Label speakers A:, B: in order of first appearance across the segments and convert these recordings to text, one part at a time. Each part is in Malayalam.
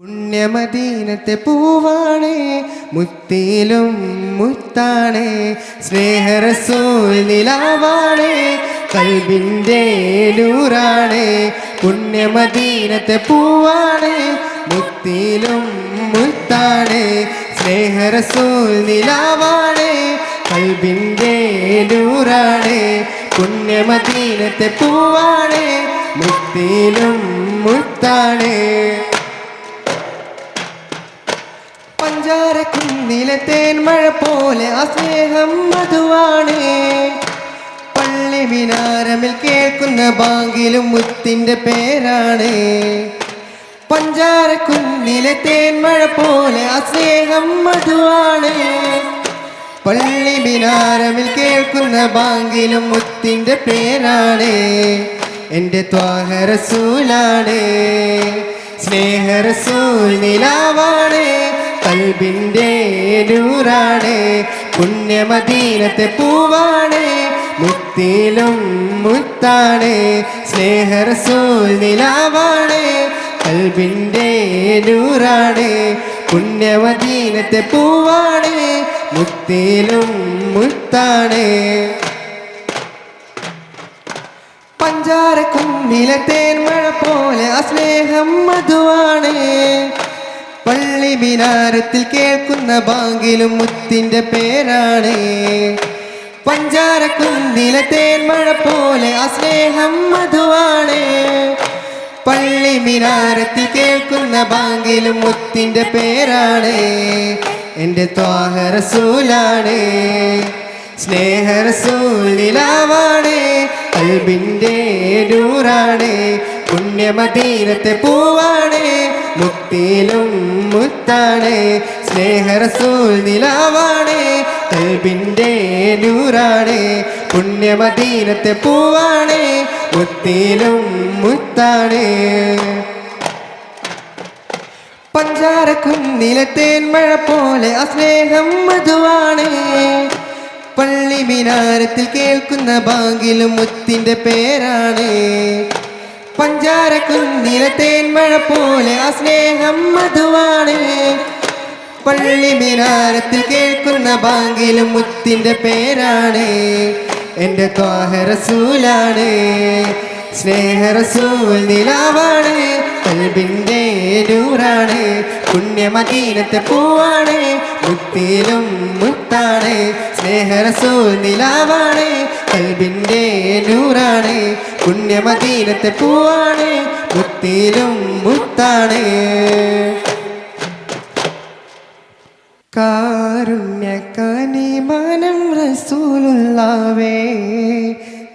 A: പുണ്യമദീനത്തെ പൂവാണേ മുത്തിലും മുത്താണേ സ്നേഹരസൂൽ നിലാവാണേ കൽബിന്റെ നൂറാണേ പുണ്യമദീനത്തെ പൂവാണേ മുത്തിലും മുത്താണേ സ്നേഹരസൂൽ നിലാവാണേ കൽബിന്റെ നൂറാണേ പുണ്യമദീനത്തെ പൂവാണേ മുത്തിലും മുത്താണേ. കുന്നിലെ തേൻമഴ പോലെ ആ സ്നേഹം മധുവാണ്. പള്ളി മിനാരമിൽ കേൾക്കുന്ന ബാങ്കിലും മുത്തിന്റെ പേരാണ്. പഞ്ചാര കുന്നിലെ തേൻമഴ പോലെ ആ സ്നേഹം മധുവാണ്. പള്ളി മിനാരമിൽ കേൾക്കുന്ന ബാങ്കിലും മുത്തിന്റെ പേരാണ്. എന്റെ ത്വാഹരസൂലാണ് സ്നേഹരസൂൽ നിലാവാണ്. കൽബിന്റെ നൂറാണ്. പുണ്യമദീനത്തെ പൂവാണ്. മുത്തിലും മുത്താണ്. സ്നേഹറസൂൽ നിലാവാണ്. കൽബിന്റെ നൂറാണ്. പുണ്യമദീനത്തെ പൂവാണ്. മുത്തിലും മുത്താണ്. പഞ്ചാര കുന്നിലെ തേൻമഴ പോലെ ആ സ്നേഹം മധുവാണ്. പള്ളി മിനാരത്തിൽ കേൾക്കുന്ന ബാങ്കിലും മുത്തിന്റെ പേരാണ്. പഞ്ചാരക്കുന്നില തേന്മഴ പോലെ ആ സ്നേഹം മധുവാണ്. പള്ളി മിനാരത്തിൽ കേൾക്കുന്ന ബാങ്കിലും മുത്തിന്റെ പേരാണ്. എന്റെ ത്വാഹരസൂലാണ്. സ്നേഹരസൂലിലാവാണ്. അൽബിന്റെ നൂറാണ് പുണ്യമദീനത്തെ പൂവാണ്. മുത്തിലും മുത്താണ്. സ്നേഹരസൂൽ നിലാവാണ്. കൽബിന്റെ നൂറാണ്. പുണ്യമദീനത്തെ പൂവാണ്. മുത്തിലും മുത്താണ്. പഞ്ചാര കുന്നിലെ തേൻമഴ പോലെ അസ്നേഹം സ്നേഹം മധുവാണ്. പള്ളി മിനാരത്തിൽ കേൾക്കുന്ന ബാങ്കിലും മുത്തിന്റെ പേരാണ്. പഞ്ചാര കുന്നിലെ തേൻമഴ പോലെ ആ സ്നേഹം മധുവാണ്. പള്ളി മിനാരത്തിൽ കേൾക്കുന്ന ബാങ്കിലും മുത്തിന്റെ പേരാണ്. എന്റെ ത്വാഹരസൂലാണ്. സ്നേഹരസൂൽ നിലാവാണ്. കൽബിന്റെ നൂറാണ്. പുണ്യമദീനത്തെ പൂവാണ്. മുത്തിലും മുത്താണ്. സ്നേഹരസൂൽ നിലാവാണ്. കൽബിന്റെ നൂറാണ്. പുണ്യമദീനത്തെ പൂവാണ് മുത്തിലും മുത്താണ്. കാരുണ്യക്കനിമാനം റസൂലുള്ളാവേ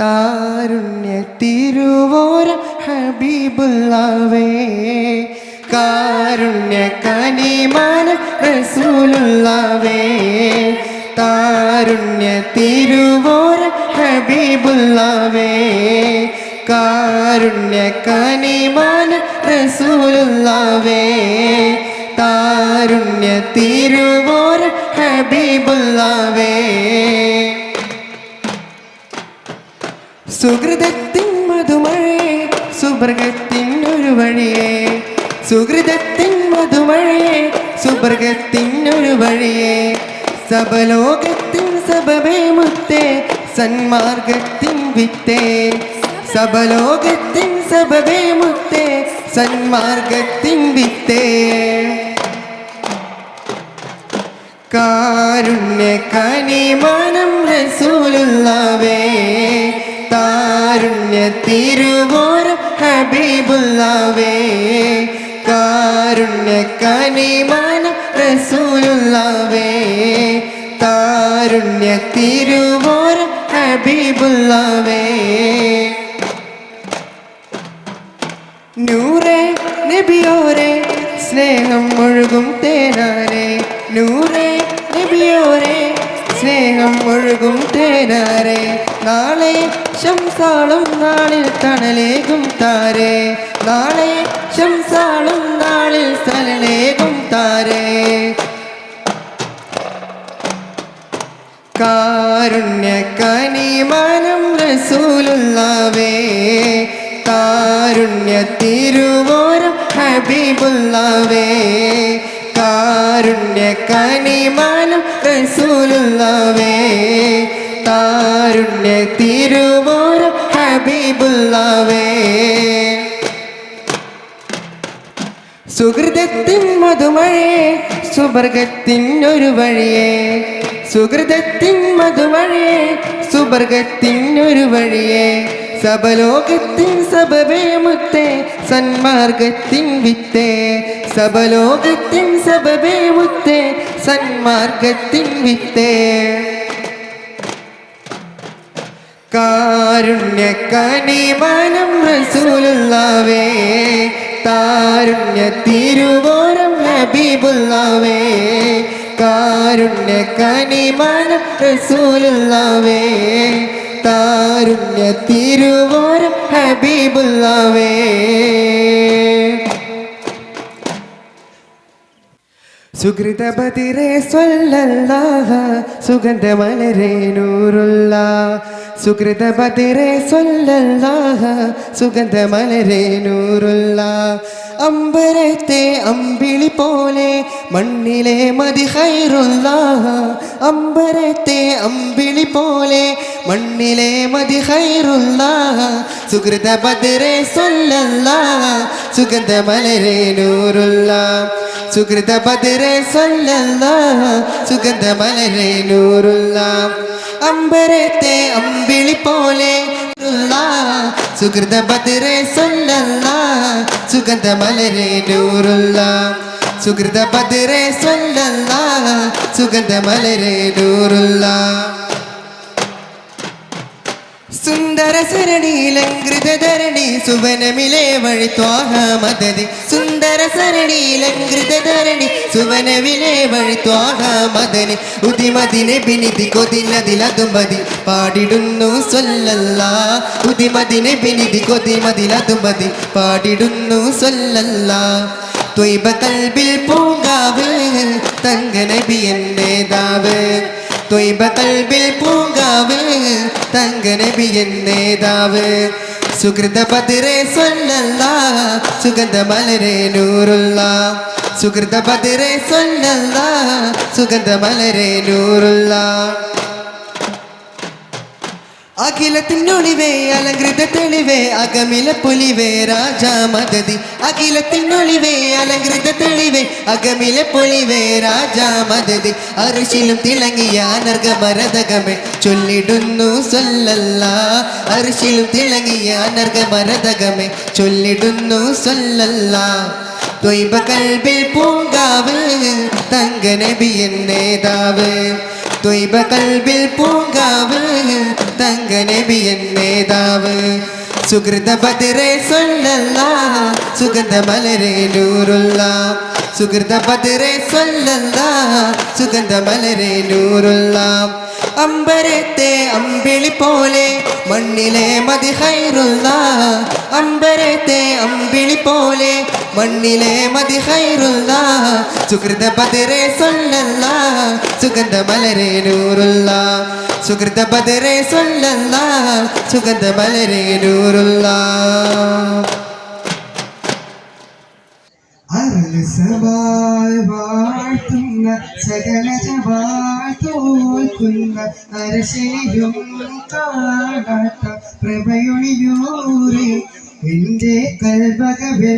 A: താരുണ്യ തിരുവോര ഹബീബുള്ളാവേ. കാരുണ്യക്കനിമാനം റസൂലുള്ളാവേ താരുണ്യ തിരുവോര ഹബീബുള്ളാവേ കനിമാൻ റസൂലുള്ളവേ താരുണ്യ തിരുവോര ഹബീബുള്ളവേ. സുഹൃതത്തിൻ മധുമഴയെ സുവർഗത്തിൻ ഒരു വഴിയെ സുഹൃതത്തിൻ മധുമഴയെ സുവർഗത്തിൻ ഒരു വഴിയെ സബലോകത്തിൻ സബമേ മുത്തേ സന്മാർഗത്തിൻ വിത്തേ സബലോകത്തിൻ സബവേ മുത്തേ സന്മാർഗത്തിൻ വിത്തേ. കാരുണ്യ കനിമാനം റസൂലുള്ളവേ താരുണ്യ തിരുവോര ഹബീബുള്ളവേ കാരുണ്യ കനിമാനം റസൂലുള്ളവേ താരുണ്യ തിരുവോരം ഹബീബുള്ളവേ നൂറേ നബിയോരെ സ്നേഹം ഒഴുകും തേനാരെ. നൂറേ നബിയോരെ സ്നേഹം ഒഴുകും തേനാരെ. നാളെ ശംസാളും നാളിൽ തണലേകും താരേ. നാളെ ശംസാളും നാളിൽ തണലേകും താരേ. കാരുണ്യ കനിമാനം റസൂലുള്ളവേ കാരുണ്യ തിരുവോരം ഹബീബുള്ളവേ കാരുണ്യ കനിമാനം റസൂലുള്ളവേ കാരുണ്യ തിരുവോരം ഹബീബുള്ളവേ. സുഹൃതത്തിൻ മധുമഴയെ സുവർഗത്തിനൊരു വഴിയെ സുഹൃതത്തിൻ മധുമഴയെ സുവർഗത്തിനൊരു വഴിയെ സബലോകത്തിൻ സബവേ മുത്തേ സന്മാർഗത്തിൻ വിത്തേ സബലോകത്തിൻ സബവേ മുത്തേ സന്മാർഗത്തിൻ വിത്തേ. കാരുണ്യ കനിമാനം റസൂലുള്ളാവേ താരുണ്യ തിരുവോരം ഹബീബുള്ളാവേ കാരുണ്യ കനിമന റസൂലുള്ളവേ. താരുണ്യ തിരുവോരം ഹബീബുള്ളാവേ. സുഹൃതപതിരെ സ്വല്ലല്ലാഹ സുഗന്ധമലരെ നൂറുള്ള. സുഹൃതപതിരെ സ്വല്ലല്ലാഹ സുഗന്ധമലരെ നൂറുള്ള. അമ്പരത്തെ അമ്പിളി പോലെ മണ്ണിലെ മതി ഹൈറുല്ലാഹ അമ്പരത്തെ അമ്പിളി പോലെ മണ്ണിലെ മതി ഹൈറുല്ലാഹ സുഹൃതപതിരെ സുഗന്ധ മലരെ നൂറുള്ള സുഹൃത ബദരെ സല്ലല്ലാഹ സുഗന്ധ മലരെ നൂറുള്ള അമ്പരത്തെ അമ്പിളി പോലെ സുഹൃത ബദരെ സല്ലല്ലാഹ സുഗന്ധ മലരെ നൂറുള്ള സുഹൃത ബദരെ സ്വന്തല്ല സുഗന്ധ മലരെ നൂറുള്ള സുന്ദര സരണി ലംഘൃത ധരണി സുവനമിലെ വഴി ത്വാഹ മദതി സുന്ദര സരണിയിലങ്കൃതധരണി സുവനവിലെ വഴി ത്വാഹ മദനി. ഉദിമതിനെ ബിനിതി കൊതിലതിലതുമതി പാടിടുന്നു സൊല്ലല്ല ഉദിമതിനെ ബിനിതി കൊതിമതിലതുമതി പാടിടുന്നു സൊല്ലല്ല ത്വൈബ കൽബിൽ പൂങ്കാവ് തങ്ക നബി എന്നേതാവ് ത്വൈബ കൽബിൽ പൂങ്കാവ് തങ്ക നബി എന്നേതാവ് സുഹൃത ബദിരെ സുഗന്ധമലരേ സുഗന്ധ മലരെ നൂറുള്ള. സുഹൃത ബദിരെ മലരെ നൂറുള്ള. അഖിലത്തിനൊളിവേ അലങ്കൃത തെളിവേ അകമില പുലിവേ രാജാ മദതി. അഖിലത്തിനൊളിവേ അലങ്കൃത തെളിവേ അകമില പുലിവേ രാജാ മദതി. അരിശിലും തിളങ്ങിയ നർഗമരതകമേ ചൊല്ലിടുന്നു സൊല്ലല്ല. അരിശിലും തിളങ്ങിയ നർഗമരതകമേ ചൊല്ലിടുന്നു സൊല്ലല്ല. ത്വയ്ബ കൽബിൽ പൂങ്കാവ് തങ്ക നേതാവ്. ത്വയ്ബ കൽബിൽ പൂങ്കാവ് തങ്ക നബി എന്നേതാവ് സുഹൃത ബദിരെ സൊല്ലല്ല സുഗന്ധ മലരെ നൂറുള്ള സുഹൃത ബദിരെ സൊല്ലല്ല സുഗന്ധ മലരെ നൂറുള്ള അമ്പരത്തെ അമ്പിളി പോലെ മണ്ണിലെ മതി ഹൈറുള്ള അമ്പരത്തെ അമ്പിളി പോലെ മണ്ണിലെ മതി ഹൈറുള്ള സുഹൃത ബദരെ സൊല്ലല്ല സുഗന്ധ മലരെ നൂറുള്ള സുഹൃത ബദരെ സൊല്ലല്ല സുഗന്ധ മലരെ നൂറുള്ള. എന്റെ കൽവകവേ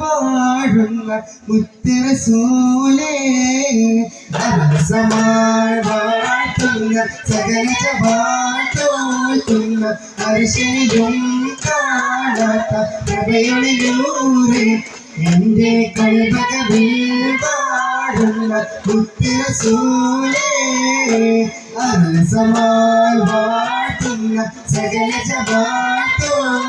A: വാഴുന്ന മുത്തിറസൂലേ അരസമായി വാഴ്ത്തുന്ന സകല വാഴ്ത്തോൽക്കുന്ന അരശയും കാണാത്ത പ്രഭയൊളിയൂറി എന്റെ കൽവകവിൽ വാഴുന്ന മുത്തിറസൂലേ അരസമായി വാഴ്ത്തുന്ന സകല ജപാത്തോക്കുന്ന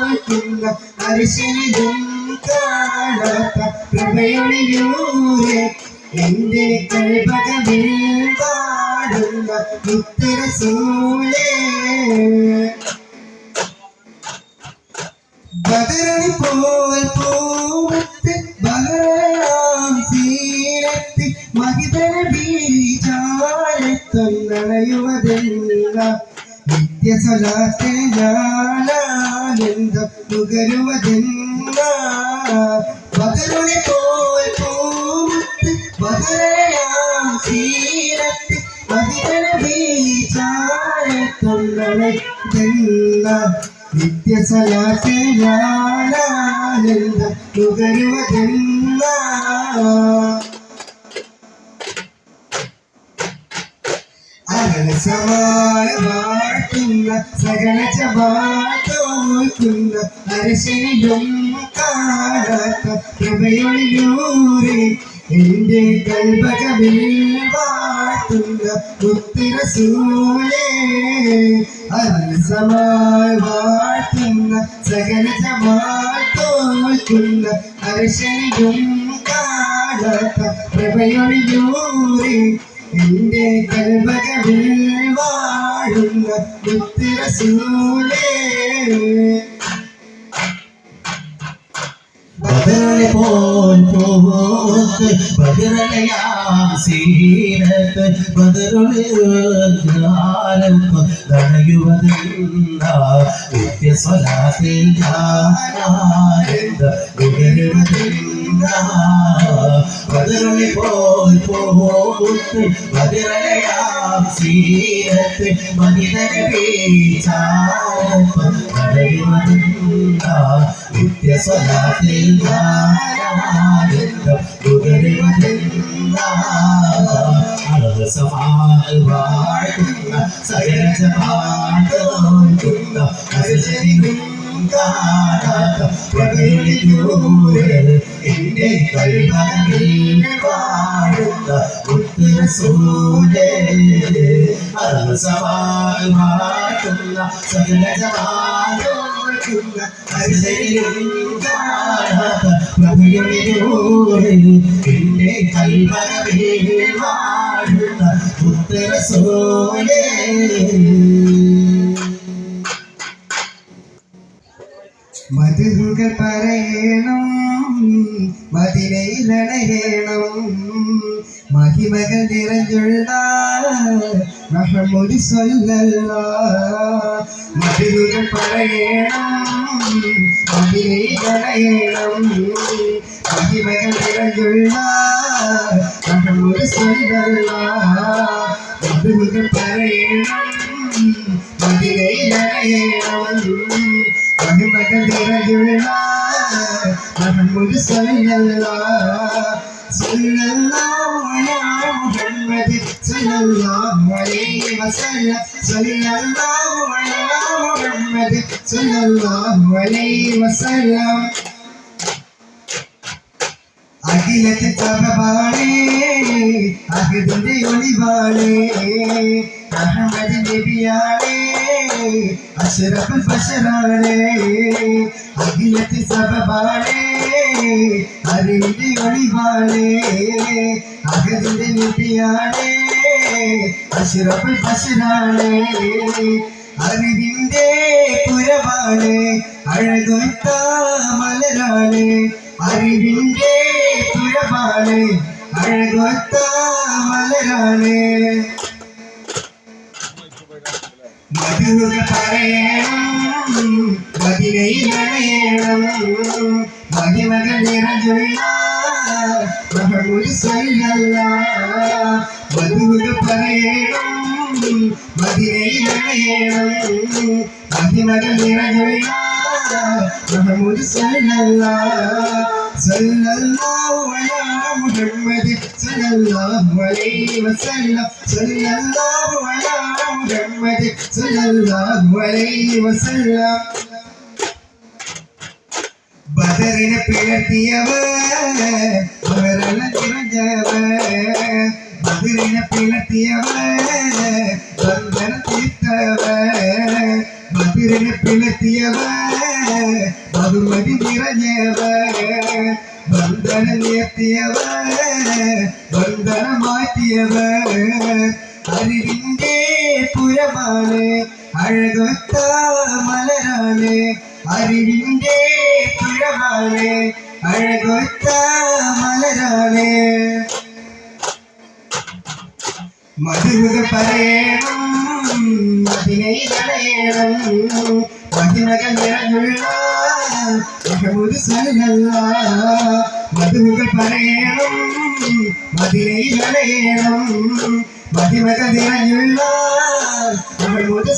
A: അരിശനിതും കാണാത്ത പ്രഭയൊളിയൂരെ എന്റെ കൽവകവിൽ പാടുന്ന മുത്തിറസൂലേ ബദരണി പോൽ പൂവത്ത് ബഹരാം സീരത്തി മഹിതര ബീജാരത്തൊന്നണയുവതെല്ല നിത്യസലാസ്തനാനന്ദം നുകരുവതെല്ല ബദറുണി പോൽ നിത്യസലാത്തിലാനന്ദ നുകരുവതെന്ന അകലസമായി വാഴ്ത്തുന്ന സകല ചവാത്തോക്കുന്ന അരശനിലും കാണാത്ത പ്രഭയൊളിയൂരെ എന്റെ കൽപകവിൽ വാഴ്ത്തുന്ന ഉത്തരസൂലേ അകലസമായി വാഴ്ത്തുന്ന സകല ചവാത്തോക്കുന്ന അരശനിലും കാണാത്ത പ്രഭയൊളിയൂരെ എന്റെ കൽവകവിൽ വാഴുന്ന മുത്തിരസൂലേ
B: ബദറലെ പോൽ പോത്ത് ബദറലയാം സീരത്ത് ബദറുകാലത്ത് തടയുവതെന്ന നിത്യസ്വലാത്തിൽ നുകരുവതെന്ന ബദറലെ പോൽ പോത്ത് ബദറലയാം സീരത്ത് മനിതരവേ ചാരത്ത് സകല എന്റെ കൽഭകളിൽ വാഴുന്ന ഉത്തരസൂലേ അളവസമായി വാഴ്ത്തുന്ന സകല സമാക്കുന്ന അസശരിക്കും കാണാത്ത പ്രകൃതിയൂരെ എന്റെ കൽഭകളിൽ വാഴുന്ന. ഉത്തരസൂലേ
A: മധുകൾ പറയണം മതിരയിലണയണം മഹിമകൾ നിറഞ്ഞുള്ള മഹമുടി സല്ലല്ല മധുകൾ പറയണം മതിരയിലണയണം മഹിമകൾ നിറഞ്ഞുള്ള മഹമുടി സല്ലല്ല മധുകൾ പറയണം മതിരയിലണയണം മഹിമകൾ നിറഞ്ഞുള്ള മുഹമ്മദ് സല്ലല്ലാഹ് സല്ലല്ലാഹു അലാ മുഹമ്മദ് സല്ലല്ലാഹു അലൈഹി വസല്ലം സല്ലല്ലാഹു അലാ മുഹമ്മദ് സല്ലല്ലാഹു അലൈഹി വസല്ലം അഖിലത്തെ ചതവാണേ അഹിദിന്റെ ഒളിവാണേ അഹമ്മദ് നബിയാണേ അഷ്റഫുൽ ബഷറാണേ അഖിലത്തെ സബബാണേ അറിവിന്റെ ഒളിവാണേ അഹദിന്റെ നബിയാണേ അഷ്റഫുൽ ബഷറാണേ അറിവിന്റെ പുരവാണ് അഴകൊത്ത മലരാണ് അറിവിന്റെ പുരവാണ് അഴകൊത്ത മലരാണ് മധുര പറയണം മതിരയിലണയണം മഹിമകൾ നിറഞ്ഞുള്ള മഹമുദ് സല്ലല്ല മധുര പറയണം മതിരയിലണയണം മഹിമകൾ നിറഞ്ഞുള്ള മഹമുദ് സല്ലല്ല സല്ലല്ലാഹു അലാ മുഹമ്മദ് സല്ലല്ലാഹു അലൈഹി വസല്ലം സല്ലല്ലാഹു അലാ മുഹമ്മദ് സല്ലല്ലാഹു അലൈഹി വസല്ലം. ബദറിനെ പിളർത്തിയവർ അവരെല്ലാം തിരഞ്ഞവർ. ബദറിനെ മധുര പറയണം മതിനയിലണയണം മഹിമകൾ നിറഞ്ഞുള്ള മുഹമ്മദ് സല്ലല്ലാഹ് മധുകൾ പറയണം മതിലയിൽ അണയണം മതിമകൾ നിറഞ്ഞുള്ള നമ്മൾ മുതൽ